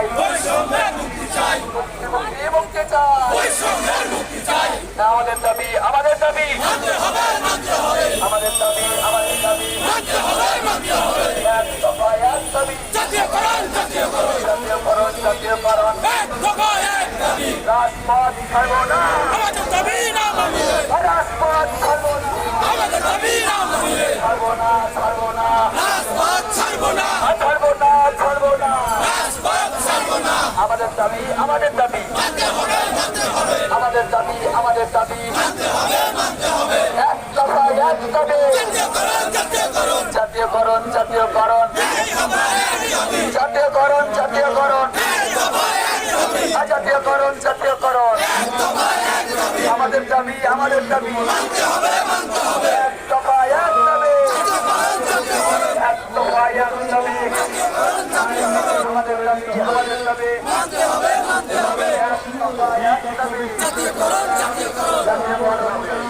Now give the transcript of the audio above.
চাই। বৈষম্যের মুক্তি চাই মুক্তি চাই বৈষম্যের মুক্তি চাই আমাদের দাবি আমাদের দাবি। মানতে হবে মানতে হবে আমাদের দাবি আমাদের দাবি। মানতে হবে মানতে হবে এক দফা এক দাবি জাতীয়করণ জাতীয়করণ। জাতীয়করণ জাতীয়করণ এক দফা এক দাবি। রাজপথ ছাড়ব আমাদের দাবি আমাদের দাবি। আমাদের দাবি আমাদের দাবি। এক দফা এক দাবি। জাতীয়করণ জাতীয়করণ। জাতীয়করণ জাতীয়করণ। জাতীয়করণ জাতীয়করণ। আমাদের দাবি আমাদের দাবি। জাতীয়করণ জাতীয়করণ